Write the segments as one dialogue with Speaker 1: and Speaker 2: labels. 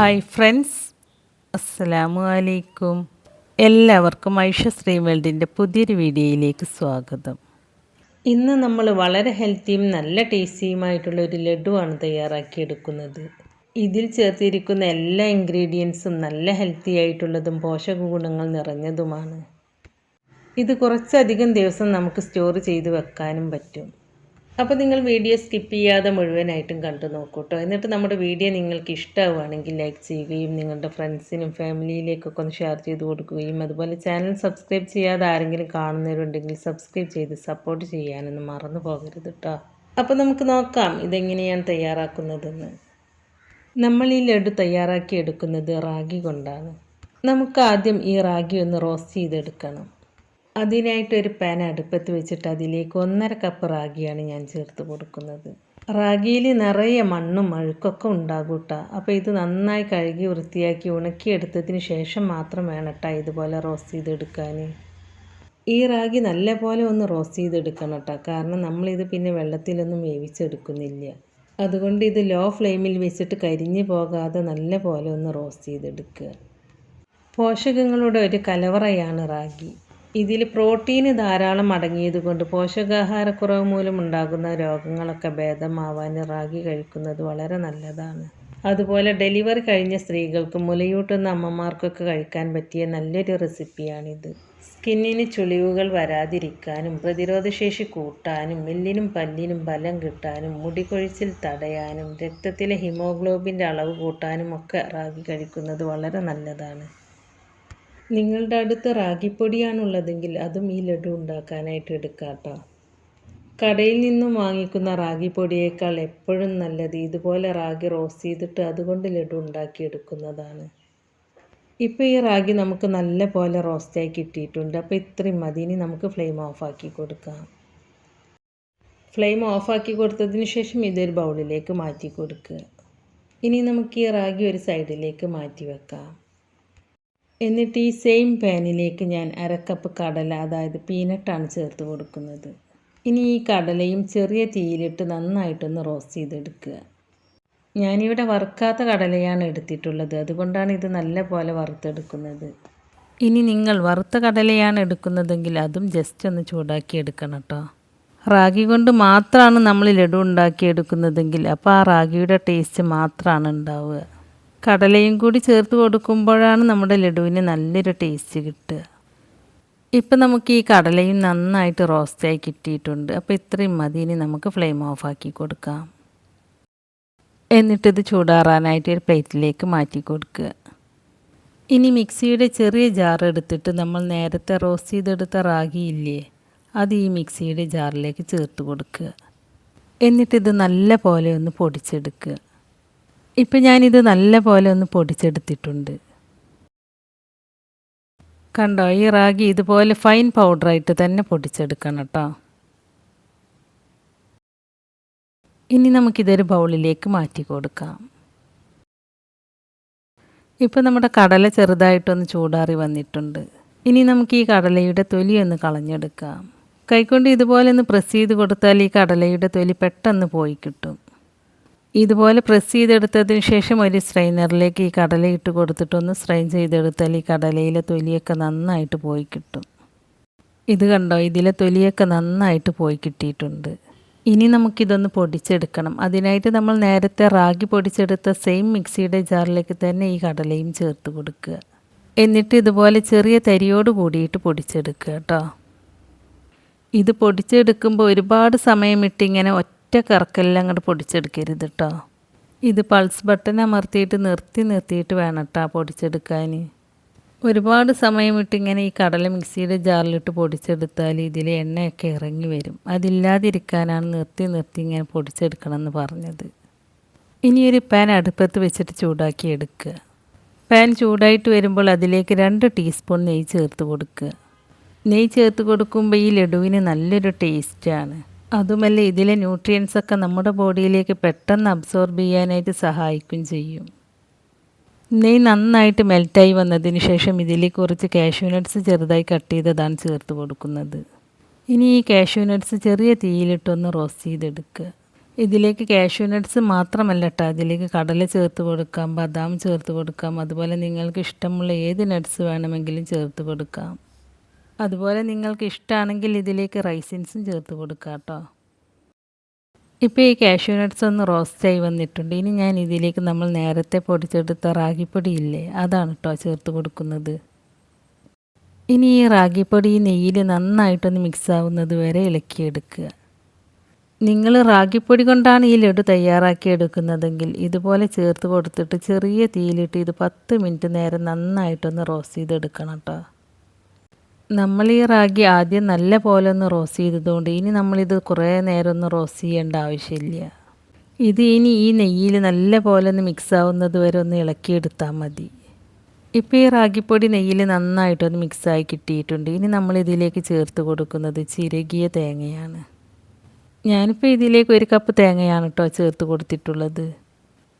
Speaker 1: Hi friends. അസ്സലാമു അലൈക്കും. എല്ലാവർക്കും ഐഷ ശ്രീ വേൾഡിന്റെ പുതിയൊരു വീഡിയോയിലേക്ക് സ്വാഗതം. ഇന്ന് നമ്മൾ വളരെ ഹെൽത്തിയും നല്ല ടേസ്റ്റിയുമായിട്ടുള്ള ഒരു ലഡുവാണ് തയ്യാറാക്കിയെടുക്കുന്നത്. ഇതിൽ ചേർത്തിരിക്കുന്ന എല്ലാ ഇൻഗ്രീഡിയൻസും നല്ല ഹെൽത്തി ആയിട്ടുള്ളതും പോഷക ഗുണങ്ങൾ നിറഞ്ഞതുമാണ്. ഇത് കുറച്ചധികം ദിവസം നമുക്ക് സ്റ്റോർ ചെയ്ത് വെക്കാനും പറ്റും. അപ്പോൾ നിങ്ങൾ വീഡിയോ സ്കിപ്പ് ചെയ്യാതെ മുഴുവനായിട്ടും കണ്ടു നോക്കൂട്ടോ. എന്നിട്ട് നമ്മുടെ വീഡിയോ നിങ്ങൾക്ക് ഇഷ്ടമാവുകയാണെങ്കിൽ ലൈക്ക് ചെയ്യുകയും നിങ്ങളുടെ ഫ്രണ്ട്സിനും ഫാമിലിയിലേക്കൊക്കെ ഒന്ന് ഷെയർ ചെയ്ത് കൊടുക്കുകയും അതുപോലെ ചാനൽ സബ്സ്ക്രൈബ് ചെയ്യാതെ ആരെങ്കിലും കാണുന്നവരുണ്ടെങ്കിൽ സബ്സ്ക്രൈബ് ചെയ്ത് സപ്പോർട്ട് ചെയ്യാനൊന്നും മറന്നു പോകരുത് കേട്ടോ അപ്പോൾ നമുക്ക് നോക്കാം ഇതെങ്ങനെയാണ് തയ്യാറാക്കുന്നതെന്ന്. നമ്മൾ ഈ ലഡു തയ്യാറാക്കി എടുക്കുന്നത് റാഗി കൊണ്ടാണ്. നമുക്ക് ആദ്യം ഈ റാഗി ഒന്ന് റോസ്റ്റ് ചെയ്തെടുക്കണം. അതിനായിട്ട് ഒരു പാൻ അടുപ്പത്ത് വെച്ചിട്ട് അതിലേക്ക് ഒന്നര കപ്പ് റാഗിയാണ് ഞാൻ ചേർത്ത് കൊടുക്കുന്നത്. റാഗിയിൽ നിറയെ മണ്ണും അഴുക്കൊക്കെ ഉണ്ടാകും കേട്ടോ അപ്പോൾ ഇത് നന്നായി കഴുകി വൃത്തിയാക്കി ഉണക്കിയെടുത്തതിന് ശേഷം മാത്രം വേണം കേട്ടോ ഇതുപോലെ റോസ്റ്റ് ചെയ്തെടുക്കാൻ ഈ റാഗി നല്ലപോലെ ഒന്ന് റോസ്റ്റ് ചെയ്തെടുക്കണം കേട്ടോ കാരണം നമ്മളിത് പിന്നെ വെള്ളത്തിലൊന്നും വേവിച്ചെടുക്കുന്നില്ല. അതുകൊണ്ട് ഇത് ലോ ഫ്ലെയിമിൽ വെച്ചിട്ട് കരിഞ്ഞു പോകാതെ നല്ല പോലെ ഒന്ന് റോസ്റ്റ് ചെയ്തെടുക്കുക. പോഷകങ്ങളുടെ ഒരു കലവറയാണ് റാഗി. ഇതിൽ പ്രോട്ടീന് ധാരാളം അടങ്ങിയതുകൊണ്ട് പോഷകാഹാരക്കുറവ് മൂലം ഉണ്ടാകുന്ന രോഗങ്ങളൊക്കെ ഭേദമാവാൻ റാഗി കഴിക്കുന്നത് വളരെ നല്ലതാണ്. അതുപോലെ ഡെലിവറി കഴിഞ്ഞ സ്ത്രീകൾക്കും മുലയൂട്ടുന്ന അമ്മമാർക്കൊക്കെ കഴിക്കാൻ പറ്റിയ നല്ലൊരു റെസിപ്പിയാണിത്. സ്കിന്നിന് ചുളിവുകൾ വരാതിരിക്കാനും പ്രതിരോധശേഷി കൂട്ടാനും എല്ലിനും പല്ലിനും ബലം കിട്ടാനും മുടികൊഴിച്ചിൽ തടയാനും രക്തത്തിലെ ഹിമോഗ്ലോബിന്റെ അളവ് കൂട്ടാനും ഒക്കെ റാഗി കഴിക്കുന്നത് വളരെ നല്ലതാണ്. നിങ്ങളുടെ അടുത്ത് റാഗിപ്പൊടിയാണുള്ളതെങ്കിൽ അതും ഈ ലഡു ഉണ്ടാക്കാനായിട്ട് എടുക്കാം കടയിൽ നിന്നും വാങ്ങിക്കുന്ന റാഗിപ്പൊടിയേക്കാൾ എപ്പോഴും നല്ലത് ഇതുപോലെ റാഗി റോസ്റ്റ് ചെയ്തിട്ട് അതുകൊണ്ട് ലഡു ഉണ്ടാക്കിയെടുക്കുന്നതാണ്. ഇപ്പോൾ ഈ റാഗി നമുക്ക് നല്ല പോലെ റോസ്റ്റായി കിട്ടിയിട്ടുണ്ട്. അപ്പോൾ ഇത്രയും മതി. ഇനി നമുക്ക് ഫ്ലെയിം ഓഫാക്കി കൊടുക്കാം. ഫ്ലെയിം ഓഫാക്കി കൊടുത്തതിന് ശേഷം ഇതൊരു ബൗളിലേക്ക് മാറ്റി കൊടുക്കുക. ഇനി നമുക്ക് ഈ റാഗി ഒരു സൈഡിലേക്ക് മാറ്റി വെക്കാം. എന്നിട്ട് ഈ സെയിം പാനിലേക്ക് ഞാൻ അരക്കപ്പ് കടല അതായത് പീനട്ടാണ് ചേർത്ത് കൊടുക്കുന്നത്. ഇനി ഈ കടലയും ചെറിയ തീയിലിട്ട് നന്നായിട്ടൊന്ന് റോസ്റ്റ് ചെയ്തെടുക്കുക. ഞാനിവിടെ വറുക്കാത്ത കടലയാണ് എടുത്തിട്ടുള്ളത്. അതുകൊണ്ടാണ് ഇത് നല്ല പോലെ വറുത്തെടുക്കുന്നത്. ഇനി നിങ്ങൾ വറുത്ത കടലയാണ് എടുക്കുന്നതെങ്കിൽ അതും ജസ്റ്റ് ഒന്ന് ചൂടാക്കി എടുക്കണം കേട്ടോ റാഗി കൊണ്ട് മാത്രമാണ് നമ്മൾ ലഡു ഉണ്ടാക്കിയെടുക്കുന്നതെങ്കിൽ അപ്പോൾ ആ റാഗിയുടെ ടേസ്റ്റ് മാത്രമാണ് ഉണ്ടാവുക. കടലയും കൂടി ചേർത്ത് കൊടുക്കുമ്പോഴാണ് നമ്മുടെ ലഡുവിന് നല്ലൊരു ടേസ്റ്റ് കിട്ടുക. ഇപ്പം നമുക്ക് ഈ കടലയും നന്നായിട്ട് റോസ്റ്റായി കിട്ടിയിട്ടുണ്ട്. അപ്പോൾ ഇത്രയും മതി. ഇനി നമുക്ക് ഫ്ലെയിം ഓഫ് ആക്കി കൊടുക്കാം. എന്നിട്ടിത് ചൂടാറാനായിട്ട് ഒരു പ്ലേറ്റിലേക്ക് മാറ്റി കൊടുക്കുക. ഇനി മിക്സിയുടെ ചെറിയ ജാർ എടുത്തിട്ട് നമ്മൾ നേരത്തെ റോസ്റ്റ് ചെയ്തെടുത്ത റാഗി ഇല്ലേ അത് ഈ മിക്സിയുടെ ജാറിലേക്ക് ചേർത്ത് കൊടുക്കുക. എന്നിട്ടിത് നല്ല പോലെ ഒന്ന് പൊടിച്ചെടുക്കുക. ഇപ്പം ഞാനിത് നല്ല പോലെ ഒന്ന് പൊടിച്ചെടുത്തിട്ടുണ്ട്. കണ്ടോ ഈ റാഗി ഇതുപോലെ ഫൈൻ പൗഡറായിട്ട് തന്നെ പൊടിച്ചെടുക്കണം കേട്ടോ ഇനി നമുക്കിതൊരു ബൗളിലേക്ക് മാറ്റി കൊടുക്കാം. ഇപ്പം നമ്മുടെ കടല ചെറുതായിട്ടൊന്ന് ചൂടാറി വന്നിട്ടുണ്ട്. ഇനി നമുക്ക് ഈ കടലയുടെ തൊലി ഒന്ന് കളഞ്ഞെടുക്കാം. കൈകൊണ്ട് ഇതുപോലെ ഒന്ന് പ്രസ് ചെയ്ത് കൊടുത്താൽ ഈ കടലയുടെ തൊലി പെട്ടെന്ന് പോയി കിട്ടും. ഇതുപോലെ പ്രസ് ചെയ്തെടുത്തതിന് ശേഷം ഒരു സ്ട്രെയിനറിലേക്ക് ഈ കടല ഇട്ട് കൊടുത്തിട്ടൊന്ന് സ്ട്രെയിൻ ചെയ്തെടുത്താൽ ഈ കടലയിലെ തൊലിയൊക്കെ നന്നായിട്ട് പോയി കിട്ടും. ഇത് കണ്ടോ? ഇതിലെ തൊലിയൊക്കെ നന്നായിട്ട് പോയി കിട്ടിയിട്ടുണ്ട്. ഇനി നമുക്കിതൊന്ന് പൊടിച്ചെടുക്കണം. അതിനായിട്ട് നമ്മൾ നേരത്തെ റാഗി പൊടിച്ചെടുത്ത സെയിം മിക്സിയുടെ ജാറിലേക്ക് തന്നെ ഈ കടലയും ചേർത്ത് കൊടുക്കുക. എന്നിട്ട് ഇതുപോലെ ചെറിയ തരിയോട് കൂടിയിട്ട് പൊടിച്ചെടുക്കുക കേട്ടോ. ഇത് പൊടിച്ചെടുക്കുമ്പോൾ ഒരുപാട് സമയമിട്ട് ഇങ്ങനെ ഒറ്റ കറക്കെല്ലാം അങ്ങോട്ട് പൊടിച്ചെടുക്കരുത് കേട്ടോ ഇത് പൾസ് ബട്ടൺ അമർത്തിയിട്ട് നിർത്തി നിർത്തിയിട്ട് വേണം കേട്ടോ പൊടിച്ചെടുക്കാൻ ഒരുപാട് സമയമിട്ട് ഇങ്ങനെ ഈ കടല മിക്സിയുടെ ജാറിലിട്ട് പൊടിച്ചെടുത്താൽ ഇതിൽ എണ്ണയൊക്കെ ഇറങ്ങി വരും. അതില്ലാതിരിക്കാനാണ് നിർത്തി നിർത്തി ഇങ്ങനെ പൊടിച്ചെടുക്കണം എന്ന് പറഞ്ഞത് ഇനിയൊരു പാൻ അടുപ്പത്ത് വെച്ചിട്ട് ചൂടാക്കി എടുക്കുക. പാൻ ചൂടായിട്ട് വരുമ്പോൾ അതിലേക്ക് രണ്ട് ടീസ്പൂൺ നെയ്യ് ചേർത്ത് കൊടുക്കുക. നെയ്യ് ചേർത്ത് കൊടുക്കുമ്പോൾ ഈ ലഡുവിന് നല്ലൊരു ടേസ്റ്റാണ് അതുമല്ല ഇതിലെ ന്യൂട്രിയൻസ് ഒക്കെ നമ്മുടെ ബോഡിയിലേക്ക് പെട്ടെന്ന് അബ്സോർബ് ചെയ്യാനായിട്ട് സഹായിക്കും ചെയ്യും. നെയ്യ് നന്നായിട്ട് മെൽറ്റായി വന്നതിന് ശേഷം ഇതിലേക്ക് കുറച്ച് കാഷ്യൂ നട്ട്സ് ചെറുതായി കട്ട് ചെയ്തതാണ് ചേർത്ത് കൊടുക്കുന്നത്. ഇനി ഈ കാഷ്യൂ നട്ട്സ് ചെറിയ തീയിലിട്ടൊന്ന് റോസ്റ്റ് ചെയ്തെടുക്കുക. ഇതിലേക്ക് കാഷ്യൂ നട്ട്സ് മാത്രമല്ല കേട്ടോ അതിലേക്ക് കടല ചേർത്ത് കൊടുക്കാം ബദാം ചേർത്ത് കൊടുക്കാം അതുപോലെ നിങ്ങൾക്ക് ഇഷ്ടമുള്ള ഏത് നട്ട്സ് വേണമെങ്കിലും ചേർത്ത് കൊടുക്കാം. അതുപോലെ നിങ്ങൾക്ക് ഇഷ്ടമാണെങ്കിൽ ഇതിലേക്ക് റൈസിൻസും ചേർത്ത് കൊടുക്കാം കേട്ടോ. ഇപ്പോൾ ഈ കാഷ്യൂ നട്ട്സ് ഒന്ന് റോസ്റ്റായി വന്നിട്ടുണ്ട്. ഇനി ഞാൻ ഇതിലേക്ക് നമ്മൾ നേരത്തെ പൊടിച്ചെടുത്ത റാഗിപ്പൊടി ഇല്ലേ അതാണ് കേട്ടോ ചേർത്ത് കൊടുക്കുന്നത്. ഇനി ഈ റാഗിപ്പൊടി ഈ നെയ്യിൽ നന്നായിട്ടൊന്ന് മിക്സ് ആവുന്നത് വരെ ഇളക്കിയെടുക്കുക. നിങ്ങൾ റാഗിപ്പൊടി കൊണ്ടാണ് ഈ ലഡു തയ്യാറാക്കി എടുക്കുന്നതെങ്കിൽ ഇതുപോലെ ചേർത്ത് കൊടുത്തിട്ട് ചെറിയ തീയിലിട്ട് ഇത് പത്ത് മിനിറ്റ് നേരം നന്നായിട്ടൊന്ന് റോസ്റ്റ് ചെയ്തെടുക്കണം കേട്ടോ. നമ്മൾ ഈ റാഗി ആദ്യം നല്ല പോലെ ഒന്ന് റോസ്റ്റ് ചെയ്തതുകൊണ്ട് ഇനി നമ്മളിത് കുറേ നേരം ഒന്ന് റോസ്റ്റ് ചെയ്യേണ്ട ആവശ്യമില്ല. ഇത് ഇനി ഈ നെയ്യിൽ നല്ല പോലെ ഒന്ന് മിക്സ് ആവുന്നത് വരെ ഒന്ന് ഇളക്കിയെടുത്താൽ മതി. ഇപ്പോൾ ഈ റാഗിപ്പൊടി നെയ്യിൽ നന്നായിട്ടൊന്ന് മിക്സായി കിട്ടിയിട്ടുണ്ട്. ഇനി നമ്മൾ ഇതിലേക്ക് ചേർത്ത് കൊടുക്കുന്നത് ചിരകിയ തേങ്ങയാണ്. ഞാനിപ്പോൾ ഇതിലേക്ക് ഒരു കപ്പ് തേങ്ങയാണ് കേട്ടോ ചേർത്ത് കൊടുത്തിട്ടുള്ളത്.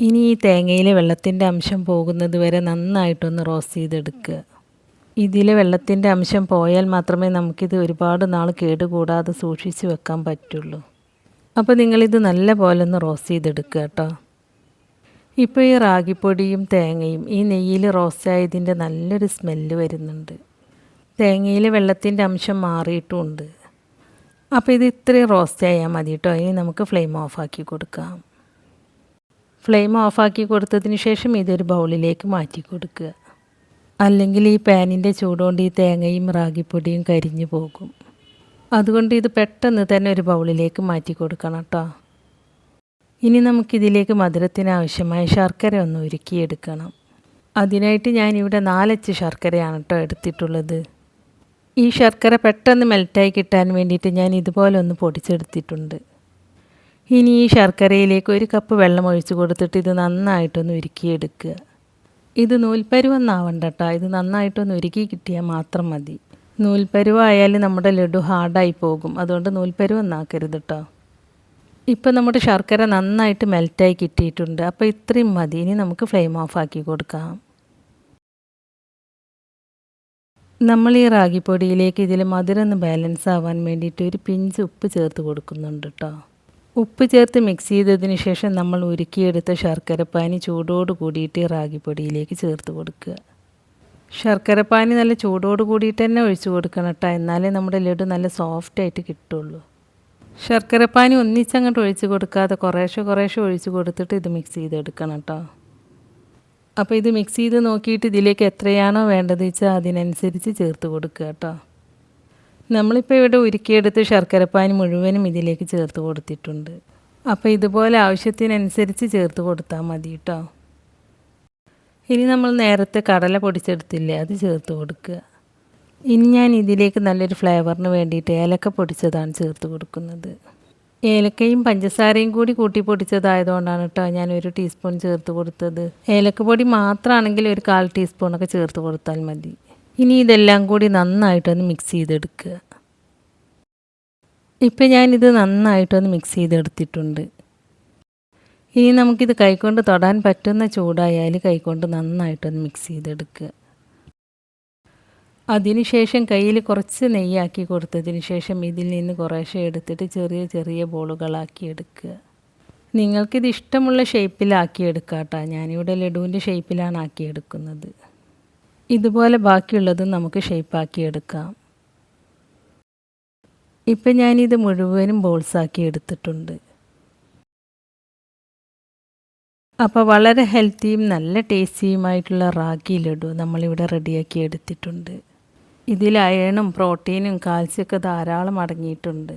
Speaker 1: ഇനി ഈ തേങ്ങയിലെ വെള്ളത്തിന്റെ അംശം പോകുന്നത് വരെ നന്നായിട്ടൊന്ന് റോസ്റ്റ് ചെയ്തെടുക്കുക. ഇതിലെ വെള്ളത്തിന്റെ അംശം പോയാൽ മാത്രമേ നമുക്കിത് ഒരുപാട് നാൾ കേടുകൂടാതെ സൂക്ഷിച്ച് വെക്കാൻ പറ്റുള്ളൂ. അപ്പോൾ നിങ്ങളിത് നല്ല പോലെ ഒന്ന് റോസ്റ്റ് ചെയ്തെടുക്കുക കേട്ടോ. ഇപ്പോൾ ഈ റാഗിപ്പൊടിയും തേങ്ങയും ഈ നെയ്യിൽ റോസ്റ്റായതിന്റെ നല്ലൊരു സ്മെല്ല് വരുന്നുണ്ട്. തേങ്ങയിൽ വെള്ളത്തിന്റെ അംശം മാറിയിട്ടുമുണ്ട്. അപ്പോൾ ഇത് ഇത്രയും റോസ്റ്റ് ആയാൽ മതി കേട്ടോ. ഇനി നമുക്ക് ഫ്ലെയിം ഓഫാക്കി കൊടുക്കാം. ഫ്ലെയിം ഓഫാക്കി കൊടുത്തതിന് ശേഷം ഇതൊരു ബൗളിലേക്ക് മാറ്റി കൊടുക്കുക. അല്ലെങ്കിൽ ഈ പാനിന്റെ ചൂടുകൊണ്ട് ഈ തേങ്ങയും റാഗിപ്പൊടിയും കരിഞ്ഞു പോകും. അതുകൊണ്ട് ഇത് പെട്ടെന്ന് തന്നെ ഒരു ബൗളിലേക്ക് മാറ്റി കൊടുക്കണം കേട്ടോ ഇനി നമുക്കിതിലേക്ക് മധുരത്തിന് ആവശ്യമായ ശർക്കര ഒന്ന് ഉരുക്കിയെടുക്കണം. അതിനായിട്ട് ഞാനിവിടെ നാലച്ച് ശർക്കരയാണ് കേട്ടോ എടുത്തിട്ടുള്ളത്. ഈ ശർക്കര പെട്ടെന്ന് മെൽറ്റായി കിട്ടാൻ വേണ്ടിയിട്ട് ഞാൻ ഇതുപോലെ ഒന്ന് പൊടിച്ചെടുത്തിട്ടുണ്ട്. ഇനി ഈ ശർക്കരയിലേക്ക് ഒരു കപ്പ് വെള്ളം ഒഴിച്ചു കൊടുത്തിട്ട് ഇത് നന്നായിട്ടൊന്ന് ഉരുക്കിയെടുക്കുക. ഇത് നൂൽപ്പരുവെന്നാവണ്ട കേട്ടോ ഇത് നന്നായിട്ടൊന്ന് ഉരുക്കി കിട്ടിയാൽ മാത്രം മതി. നൂൽപ്പരുവായാൽ നമ്മുടെ ലഡു ഹാർഡായി പോകും. അതുകൊണ്ട് നൂൽപ്പരുവെന്നാക്കരുത് കേട്ടോ ഇപ്പോൾ നമ്മുടെ ശർക്കര നന്നായിട്ട് മെൽറ്റായി കിട്ടിയിട്ടുണ്ട്. അപ്പോൾ ഇത്രയും മതി. ഇനി നമുക്ക് ഫ്ലെയിം ഓഫ് ആക്കി കൊടുക്കാം. നമ്മൾ ഈ റാഗിപ്പൊടിയിലേക്ക് ഇതിൽ മധുരം ഒന്ന് ബാലൻസ് ആവാൻ വേണ്ടിയിട്ട് ഒരു പിഞ്ച് ഉപ്പ് ചേർത്ത് കൊടുക്കുന്നുണ്ട് കേട്ടോ. ഉപ്പ് ചേർത്ത് മിക്സ് ചെയ്തതിന് ശേഷം നമ്മൾ ഉരുക്കിയെടുത്ത ശർക്കരപ്പാനി ചൂടോട് കൂടിയിട്ട് റാഗിപ്പൊടിയിലേക്ക് ചേർത്ത് കൊടുക്കുക. ശർക്കരപ്പാനി നല്ല ചൂടോട് കൂടിയിട്ട് തന്നെ ഒഴിച്ചു കൊടുക്കണം കേട്ടോ എന്നാലേ നമ്മുടെ ലഡു നല്ല സോഫ്റ്റായിട്ട് കിട്ടുള്ളൂ. ശർക്കരപ്പാനി ഒന്നിച്ചങ്ങോട്ട് ഒഴിച്ച് കൊടുക്കാതെ കുറേശ്ശെ കുറേശ്ശെ ഒഴിച്ച് കൊടുത്തിട്ട് ഇത് മിക്സ് ചെയ്തെടുക്കണം കേട്ടോ അപ്പോൾ ഇത് മിക്സ് ചെയ്ത് നോക്കിയിട്ട് ഇതിലേക്ക് എത്രയാണോ വേണ്ടത് വെച്ചാൽ അതിനനുസരിച്ച് ചേർത്ത് കൊടുക്കുക കേട്ടോ നമ്മളിപ്പോൾ ഇവിടെ ഉരുക്കിയെടുത്ത് ശർക്കരപ്പാനി മുഴുവനും ഇതിലേക്ക് ചേർത്ത് കൊടുത്തിട്ടുണ്ട്. അപ്പോൾ ഇതുപോലെ ആവശ്യത്തിനനുസരിച്ച് ചേർത്ത് കൊടുത്താൽ മതി കേട്ടോ ഇനി നമ്മൾ നേരത്തെ കടല പൊടിച്ചെടുത്തില്ലേ അത് ചേർത്ത് കൊടുക്കുക. ഇനി ഞാൻ ഇതിലേക്ക് നല്ലൊരു ഫ്ലേവറിന് വേണ്ടിയിട്ട് ഏലക്ക പൊടിച്ചതാണ് ചേർത്ത് കൊടുക്കുന്നത്. ഏലക്കയും പഞ്ചസാരയും കൂടി കൂട്ടി പൊടിച്ചതായതുകൊണ്ടാണ് കേട്ടോ ഞാൻ ഒരു ടീസ്പൂൺ ചേർത്ത് കൊടുത്തത്. ഏലക്കപ്പൊടി മാത്രമാണെങ്കിൽ ഒരു കാൽ ടീസ്പൂണൊക്കെ ചേർത്ത് കൊടുത്താൽ മതി. ഇനി ഇതെല്ലാം കൂടി നന്നായിട്ടൊന്ന് മിക്സ് ചെയ്തെടുക്കുക. ഇപ്പം ഞാനിത് നന്നായിട്ടൊന്ന് മിക്സ് ചെയ്തെടുത്തിട്ടുണ്ട്. ഇനി നമുക്കിത് കൈകൊണ്ട് തൊടാൻ പറ്റുന്ന ചൂടായാൽ കൈകൊണ്ട് നന്നായിട്ടൊന്ന് മിക്സ് ചെയ്തെടുക്കുക. അതിനുശേഷം കയ്യിൽ കുറച്ച് നെയ്യാക്കി കൊടുത്തതിന് ശേഷം ഇതിൽ നിന്ന് കുറേശ്ശെ എടുത്തിട്ട് ചെറിയ ചെറിയ ബോളുകളാക്കി എടുക്കുക. നിങ്ങൾക്കിത് ഇഷ്ടമുള്ള ഷേപ്പിലാക്കി എടുക്കാം കേട്ടോ ഞാനിവിടെ ലഡുവിന്റെ ഷേപ്പിലാണ് ആക്കിയെടുക്കുന്നത് ഇതുപോലെ ബാക്കിയുള്ളത് നമുക്ക് ഷേപ്പാക്കിയെടുക്കാം ഇപ്പം ഞാനിത് മുഴുവനും ബോൾസാക്കി എടുത്തിട്ടുണ്ട്. അപ്പോൾ വളരെ ഹെൽത്തിയും നല്ല ടേസ്റ്റിയുമായിട്ടുള്ള റാഗി ലഡു നമ്മളിവിടെ റെഡിയാക്കി എടുത്തിട്ടുണ്ട്. ഇതിൽ അയണും പ്രോട്ടീനും കാൽസ്യമൊക്കെ ധാരാളം അടങ്ങിയിട്ടുണ്ട്.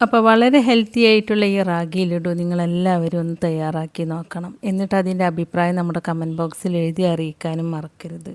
Speaker 1: അപ്പോൾ വളരെ ഹെൽത്തി ആയിട്ടുള്ള ഈ റാഗി ലഡു നിങ്ങളെല്ലാവരും ഒന്ന് തയ്യാറാക്കി നോക്കണം. എന്നിട്ട് അതിന്റെ അഭിപ്രായം നമ്മുടെ കമന്റ് ബോക്സിൽ എഴുതി അറിയിക്കാനും മറക്കരുത്.